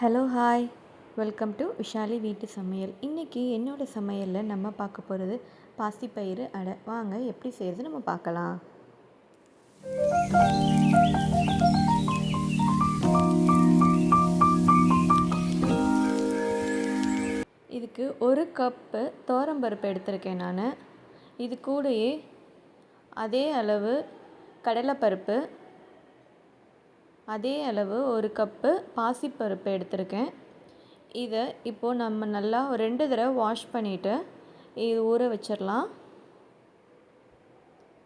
Hello hi welcome to Vishali வீட்டு சமையல் இன்றைக்கி என்னோடய சமையலில் நம்ம பார்க்க போகிறது பாசிப்பயிறு அடை. வாங்க எப்படி செய்கிறது நம்ம பார்க்கலாம். இதுக்கு ஒரு கப்பு பருப்பு எடுத்திருக்கேன் நான். இது கூடயே அதே அளவு கடலைப்பருப்பு அதே அளவு ஒரு கப்பு பாசிப்பருப்பு எடுத்திருக்கேன். இதை இப்போது நம்ம நல்லா ரெண்டு தடவை வாஷ் பண்ணிவிட்டு இது ஊற வச்சிடலாம்.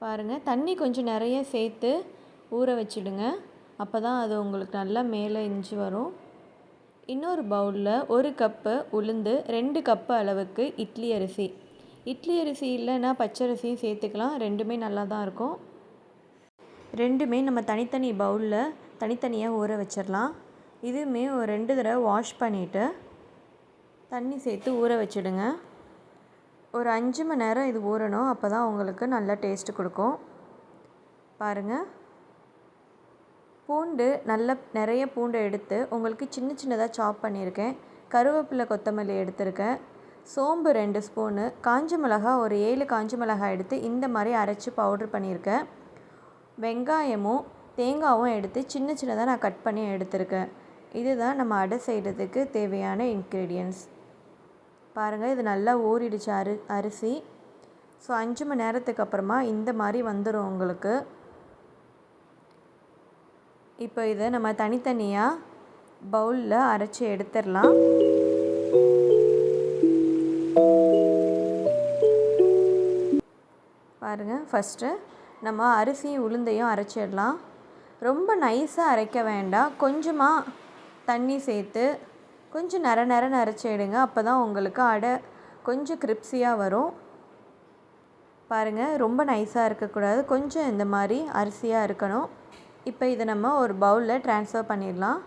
பாருங்கள் தண்ணி கொஞ்சம் நிறைய சேர்த்து ஊற வச்சிடுங்க. அப்போ தான் அது உங்களுக்கு நல்லா மேலே இஞ்சி வரும். இன்னொரு பவுலில் ஒரு கப்பு உளுந்து ரெண்டு கப்பு அளவுக்கு இட்லி அரிசி. இட்லி அரிசி இல்லைன்னா பச்சரிசியும் சேர்த்துக்கலாம். ரெண்டுமே நல்லா தான் இருக்கும். ரெண்டுமே நம்ம தனித்தனி பவுலில் தனித்தனியாக ஊற வச்சிடலாம். இதுவுமே ஒரு ரெண்டு தடவை வாஷ் பண்ணிவிட்டு தண்ணி சேர்த்து ஊற வச்சிடுங்க. ஒரு அஞ்சு மணி நேரம் இது ஊறணும். அப்போ தான் உங்களுக்கு நல்ல டேஸ்ட்டு கொடுக்கும். பாருங்கள் பூண்டு நல்ல நிறைய பூண்டை எடுத்து உங்களுக்கு சின்ன சின்னதாக சாப் பண்ணியிருக்கேன். கருவேப்பிலை கொத்தமல்லி எடுத்திருக்கேன். சோம்பு ரெண்டு ஸ்பூனு காஞ்ச மிளகா ஒரு ஏழு காஞ்ச மிளகாய் எடுத்து இந்த மாதிரி அரைச்சி பவுட்ரு பண்ணியிருக்கேன். வெங்காயமும் தேங்காயும் எடுத்து சின்ன சின்னதாக நான் கட் பண்ணி எடுத்திருக்கேன். இதுதான் நம்ம அடை செய்கிறதுக்கு தேவையான இன்க்ரீடியன்ஸ் பாருங்கள் இது நல்லா ஊறிடுச்சு அரி அரிசி. ஸோ அஞ்சு மணி நேரத்துக்கு அப்புறமா இந்த மாதிரி வந்துடும் உங்களுக்கு. இப்போ இதை நம்ம தனித்தனியாக பவுலில் அரைச்சி எடுத்துடலாம். பாருங்கள் ஃபஸ்ட்டு நம்ம அரிசியும் உளுந்தையும் அரைச்சிடலாம். ரொம்ப நைஸாக அரைக்க வேண்டாம். கொஞ்சமாக தண்ணி சேர்த்து கொஞ்சம் நர நரன்னு அரைச்சிடுங்க அப்போ தான் உங்களுக்கு அடை கொஞ்சம் கிரிப்ஸியாக வரும். பாருங்கள் ரொம்ப நைஸாக இருக்கக்கூடாது. கொஞ்சம் இந்த மாதிரி அரிசியாக இருக்கணும். இப்போ இதை நம்ம ஒரு பவுலில் ட்ரான்ஸ்ஃபர் பண்ணிடலாம்.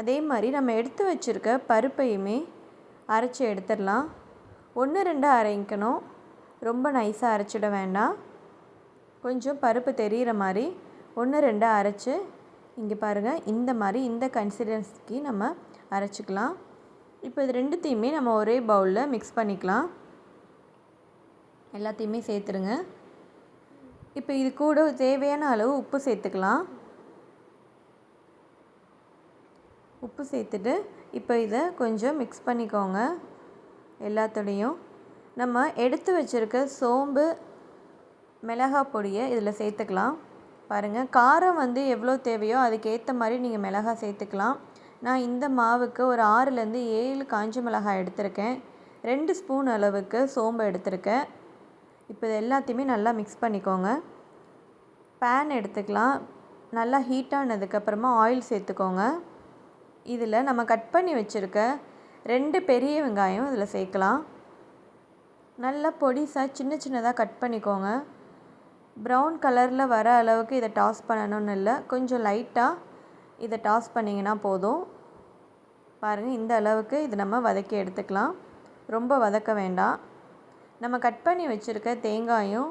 அதே மாதிரி நம்ம எடுத்து வச்சுருக்க பருப்பையுமே அரைச்சி எடுத்துடலாம். ஒன்று ரெண்டு அரைக்கணும். ரொம்ப நைஸாக அரைச்சிட வேண்டாம். கொஞ்சம் பருப்பு தெரிகிற மாதிரி ஒன்று ரெண்டு அரைச்சி இங்கே பாருங்கள் இந்த மாதிரி இந்த கன்சிஸ்டன்சிக்கு நம்ம அரைச்சிக்கலாம். இப்போ இது ரெண்டுத்தையுமே நம்ம ஒரே பவுலில் மிக்ஸ் பண்ணிக்கலாம். எல்லாத்தையுமே சேர்த்துருங்க. இப்போ இது கூட தேவையான அளவு உப்பு சேர்த்துக்கலாம். உப்பு சேர்த்துட்டு இப்போ இதை கொஞ்சம் மிக்ஸ் பண்ணிக்கோங்க எல்லாத்தோடையும். நம்ம எடுத்து வச்சுருக்க சோம்பு மிளகாய் பொடியை இதில் சேர்த்துக்கலாம். பாருங்கள் காரம் வந்து எவ்வளோ தேவையோ அதுக்கேற்ற மாதிரி நீங்கள் மிளகாய் சேர்த்துக்கலாம். நான் இந்த மாவுக்கு ஒரு ஆறுலேருந்து ஏழு காஞ்ச மிளகாய் எடுத்திருக்கேன். ரெண்டு ஸ்பூன் அளவுக்கு சோம்பு எடுத்திருக்கேன். இப்போ இது எல்லாத்தையுமே நல்லா மிக்ஸ் பண்ணிக்கோங்க. பேன் எடுத்துக்கலாம். நல்லா ஹீட் ஆனதுக்கப்புறமா ஆயில் சேர்த்துக்கோங்க. இதில் நம்ம கட் பண்ணி வச்சுருக்க ரெண்டு பெரிய வெங்காயம் இதில் சேர்க்கலாம். நல்லா பொடிசாக சின்ன சின்னதாக கட் பண்ணிக்கோங்க. ப்ரௌன் கலரில் வர அளவுக்கு இதை டாஸ் பண்ணணும்னு இல்லை. கொஞ்சம் லைட்டாக இதை டாஸ் பண்ணிங்கன்னா போதும். பாருங்கள் இந்த அளவுக்கு இது நம்ம வதக்கி எடுத்துக்கலாம். ரொம்ப வதக்க வேண்டாம். நம்ம கட் பண்ணி வச்சுருக்க தேங்காயும்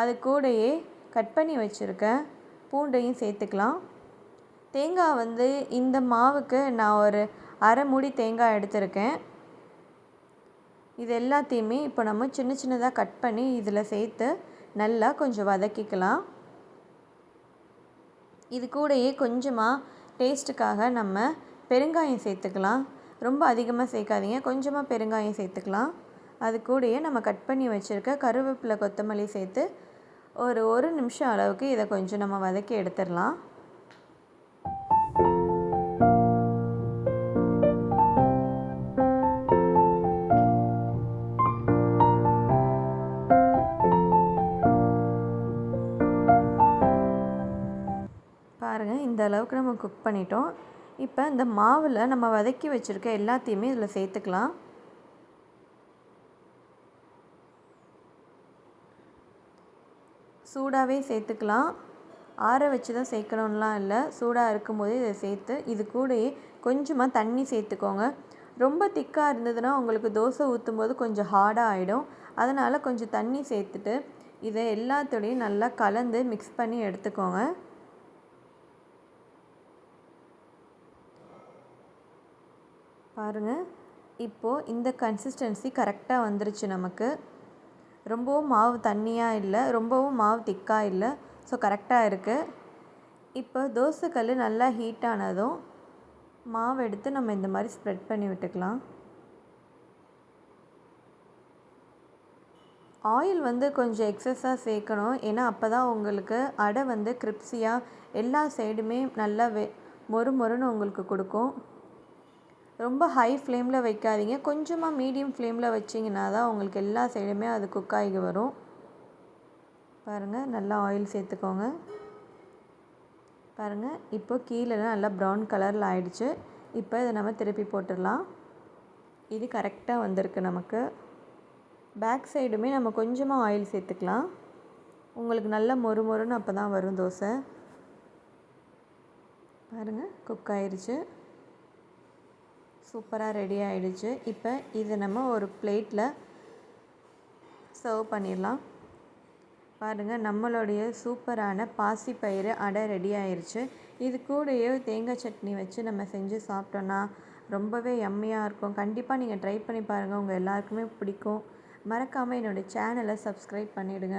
அது கூடயே கட் பண்ணி வச்சுருக்க பூண்டையும் சேர்த்துக்கலாம். தேங்காய் வந்து இந்த மாவுக்கு நான் ஒரு அரை மூடி தேங்காய் எடுத்திருக்கேன். இது எல்லாத்தையுமே இப்போ நம்ம சின்ன சின்னதாக கட் பண்ணி இதில் சேர்த்து நல்லா கொஞ்சம் வதக்கிக்கலாம். இது கூடயே கொஞ்சமாக டேஸ்ட்டுக்காக நம்ம பெருங்காயம் சேர்த்துக்கலாம். ரொம்ப அதிகமாக சேர்க்காதீங்க கொஞ்சமாக பெருங்காயம் சேர்த்துக்கலாம். அது கூடயே நம்ம கட் பண்ணி வச்சுருக்க கருவேப்பிலை கொத்தமல்லி சேர்த்து ஒரு ஒரு நிமிஷம் அளவுக்கு இதை கொஞ்சம் நம்ம வதக்கி எடுத்துடலாம். இந்த அளவுக்கு நம்ம குக் பண்ணிட்டோம். இப்போ இந்த மாவில் நம்ம வதக்கி வச்சுருக்க எல்லாத்தையுமே இதில் சேர்த்துக்கலாம். சூடாகவே சேர்த்துக்கலாம். ஆற வச்சு தான் சேர்க்கணும்லாம் இல்லை. சூடாக இருக்கும்போது இதை சேர்த்து இது கூடயே கொஞ்சமாக தண்ணி சேர்த்துக்கோங்க. ரொம்ப திக்காக இருந்ததுன்னா உங்களுக்கு தோசை ஊற்றும் போது கொஞ்சம் ஹார்டாக ஆகிடும் அதனால் கொஞ்சம் தண்ணி சேர்த்துட்டு இதை எல்லாத்தோடையும் நல்லா கலந்து மிக்ஸ் பண்ணி எடுத்துக்கோங்க. பாருங்கள் இப்போது இந்த கன்சிஸ்டன்சி கரெக்டாக வந்துருச்சு நமக்கு. ரொம்பவும் மாவு தண்ணியாக இல்லை ரொம்பவும் மாவு திக்காக இல்லை. ஸோ கரெக்டாக இருக்குது இப்போ தோசைக்கல் நல்லா ஹீட் ஆனதும் மாவு எடுத்து நம்ம இந்த மாதிரி ஸ்ப்ரெட் பண்ணி விட்டுக்கலாம். ஆயில் வந்து கொஞ்சம் எக்ஸஸாக சேர்க்கணும். ஏன்னா அப்போ தான் உங்களுக்கு அடை வந்து கிரிப்ஸியாக எல்லா சைடுமே நல்லா வெ மொறு மொறுன்னு உங்களுக்கு கொடுக்கும். ரொம்ப ஹை ஃப்ளேமில் வைக்காதீங்க. கொஞ்சமாக மீடியம் ஃப்ளேமில் வச்சிங்கன்னா தான் உங்களுக்கு எல்லா சைடுமே அது குக் ஆகி வரும். பாருங்கள் நல்லா ஆயில் சேர்த்துக்கோங்க. பாருங்கள் இப்போ கீழே நல்லா ப்ரௌன் கலரில் ஆயிடுச்சு. இப்போ இதை நம்ம திருப்பி போட்டுடலாம். இது கரெக்டாக வந்திருக்கு நமக்கு. பேக் சைடுமே நம்ம கொஞ்சமாக ஆயில் சேர்த்துக்கலாம். உங்களுக்கு நல்ல மொறு மொறுன்னு அப்போ தான் வரும் தோசை. பாருங்கள் குக் ஆயிடுச்சு சூப்பராக ரெடி ஆகிடுச்சு இப்போ இதை நம்ம ஒரு பிளேட்டில் சர்வ் பண்ணிடலாம். பாருங்கள் நம்மளுடைய சூப்பரான பாசிப்பயிறு அடை ரெடி ஆயிடுச்சு இது கூடயே தேங்காய் சட்னி வச்சு நம்ம செஞ்சு சாப்பிட்டோன்னா ரொம்பவே எம்மையாக இருக்கும். கண்டிப்பாக நீங்கள் ட்ரை பண்ணி பாருங்கள் உங்கள் எல்லாருக்குமே பிடிக்கும். மறக்காமல் என்னோடய சேனலை சப்ஸ்கிரைப் பண்ணிவிடுங்க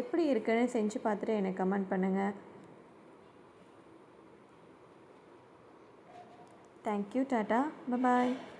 எப்படி இருக்குன்னு செஞ்சு பார்த்துட்டு எனக்கு கமெண்ட் பண்ணுங்கள் Thank you, Tata. Bye-bye.